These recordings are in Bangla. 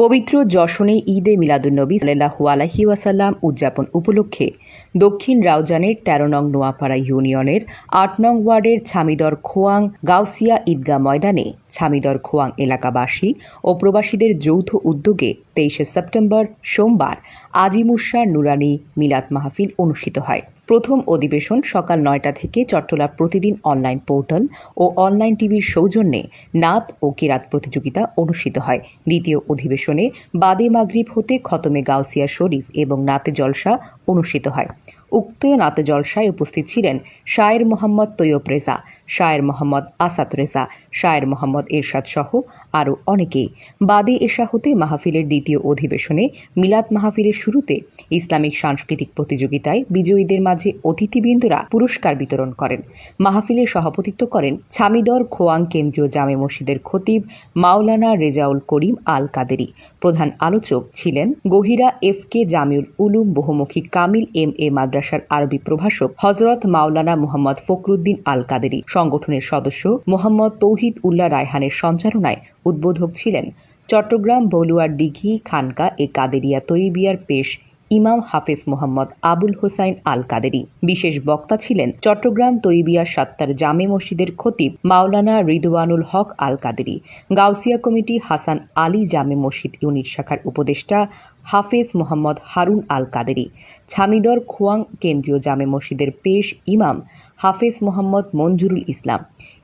পবিত্র যশনে ঈদে মিলাদুন্নবী সাল্লাহু আলহি ওয়াসাল্লাম উদযাপন উপলক্ষে দক্ষিণ রাউজানের তেরো নং নোয়াপাড়া ইউনিয়নের আট নং ওয়ার্ডের ছামিদর খোয়াং গাউসিয়া ঈদগাহ ময়দানে ছামিদর খোয়াং এলাকাবাসী ও প্রবাসীদের যৌথ উদ্যোগে তেইশে সেপ্টেম্বর, সোমবার আজিমুসার নুরানি মিলাদ মাহফিল অনুষ্ঠিত হয়। প্রথম অধিবেশন সকাল নয়টা থেকে চট্টলা প্রতিদিন অনলাইন পোর্টাল ও অনলাইন টিভির সৌজন্যে নাত ও কিরাত প্রতিযোগিতা অনুষ্ঠিত হয়। দ্বিতীয় অধিবেশনে বাদে মাগরিব হতে খতমে গাউসিয়া শরীফ এবং নাতে জলসা অনুষ্ঠিত হয়। উক্ত নাতে জলসায় উপস্থিত ছিলেন শায়ের মোহাম্মদ তৈয়ব রেজা, শায়ের মোহাম্মদ আসাদ রেজা, শায়ের মোহাম্মদ এরশাদ সহ আরও অনেকেই। বাদে এশা হতে মাহফিলের দ্বিতীয় অধিবেশনে মিলাদ মাহফিলের শুরুতে ইসলামিক সাংস্কৃতিক প্রতিযোগিতায় বিজয়ীদের মাঝে অতিথিবৃন্দরা পুরস্কার বিতরণ করেন। মাহফিলের সভাপতিত্ব করেন ছামিদর খোয়াং কেন্দ্রীয় জামে মসজিদের খতিব মাওলানা রেজাউল করিম আল কাদেরি প্রধান আলোচক ছিলেন গহিরা এফ কে জামিউল উলুম, বহুমুখী কামিল এম এ মাদ্রাসার আরবি প্রভাষক হজরত মাওলানা মুহাম্মদ ফখরুদ্দিন আল কাদেরি সংগঠনের সদস্য মোহাম্মদ তৌহিদ উল্লাহ রায়হানের সঞ্চালনায় উদ্বোধক ছিলেন চট্টগ্রাম বলুয়ার দিঘি খানকা এ কাদেরিয়া তৈবিয়ার পেশ ইমাম হাফেজ মোহাম্মদ আবুল হোসাইন আল কাদেরি বিশেষ বক্তা ছিলেন চট্টগ্রাম তৈবিয়া সাত্তার জামে মসজিদের খতিব মাওলানা রিদওয়ানুল হক আল কাদেরি গাউসিয়া কমিটি হাসান আলী জামে মসজিদ ইউনিট শাখার উপদেষ্টা হাফেজ মোহাম্মদ হারুন আল কাদেরি ছামিদর খোয়াং কেন্দ্রীয় জামে মসজিদের পেশ ইমাম হাফেজ মোহাম্মদ মঞ্জুরুল ইসলাম।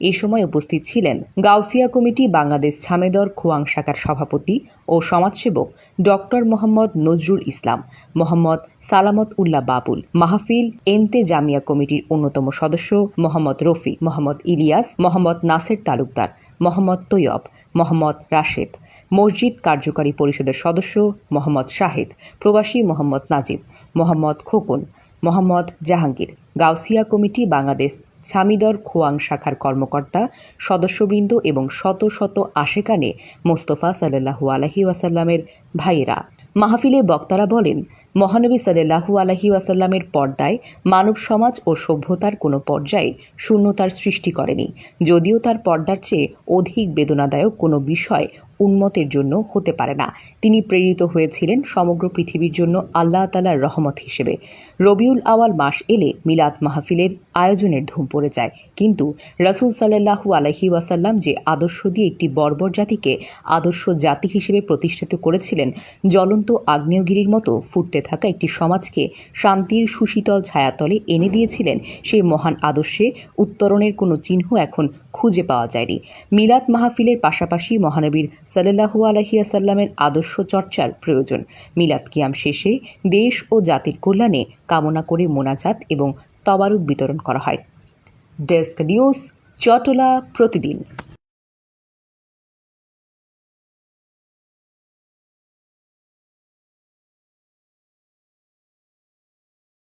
এ সময় উপস্থিত ছিলেন গাউসিয়া কমিটি বাংলাদেশ ছামেদর খোয়াং শাখার সভাপতি ও সমাজসেবক ডক্টর মোহাম্মদ নজরুল ইসলাম, মোহাম্মদ সালামত উল্লাহ বাবুল, মাহফিল এনতে জামিয়া কমিটির অন্যতম সদস্য মোহাম্মদ রফি, মোহাম্মদ ইলিয়াস, মোহাম্মদ নাসের তালুকদার, মোহাম্মদ তৈয়ব, মোহাম্মদ রাশেদ। মসজিদ কার্যকারী পরিষদের সদস্য মোহাম্মদ শাহিদ, প্রবাসী মোহাম্মদ নাজিব, মোহাম্মদ খোকন, মোহাম্মদ জাহাঙ্গীর, গাউসিয়া কমিটি বাংলাদেশ, ছামিদর খোয়াং শাখার কর্মকর্তা, সদস্যবৃন্দ এবং শত শত আশেকানে মোস্তফা সাল্লাহু আলহি ওয়াসাল্লামের ভাইয়েরা। মাহফিলে বক্তারা বলেন, মহানবী সাল্লাহু আলহি ওয়াসাল্লামের পর্দায় মানব সমাজ ও সভ্যতার কোনো পর্যায়ে শূন্যতার সৃষ্টি করেনি, যদিও তার পর্দার চেয়ে অধিক বেদনাদায়ক কোনো বিষয় উন্মতের জন্য হতে পারে না। তিনি প্রেরিত হয়েছিলেন সমগ্র পৃথিবীর জন্য আল্লাহ তালার রহমত হিসেবে। রবিউল আওয়াল মাস এলে মিলাদ মাহফিলের আয়োজনের ধুম পড়ে যায়। কিন্তু রসুল সাল্লাহু আলহি ওয়াসাল্লাম যে আদর্শ দিয়ে একটি বর্বর জাতিকে আদর্শ জাতি হিসেবে প্রতিষ্ঠিত করেছিলেন, জ্বলন্ত আগ্নেয়গিরির মতো ফুটতে থাকা একটি সমাজকে শান্তির সুশীতল ছায়াতলে এনে দিয়েছিলেন সেই মহান আদর্শে, উত্তরণের কোনো চিহ্ন এখন খুঁজে পাওয়া যায়নি। মিলাদ মাহফিলের পাশাপাশি মহানবীর সাল্লাহু আলহিয়াসাল্লামের আদর্শ চর্চার প্রয়োজন। মিলাদ কিয়াম শেষে দেশ ও জাতির কল্যাণে কামনা করে মোনাজাত এবং তবারুক বিতরণ করা হয়। ডেস্ক নিউজ চটলা প্রতিদিন।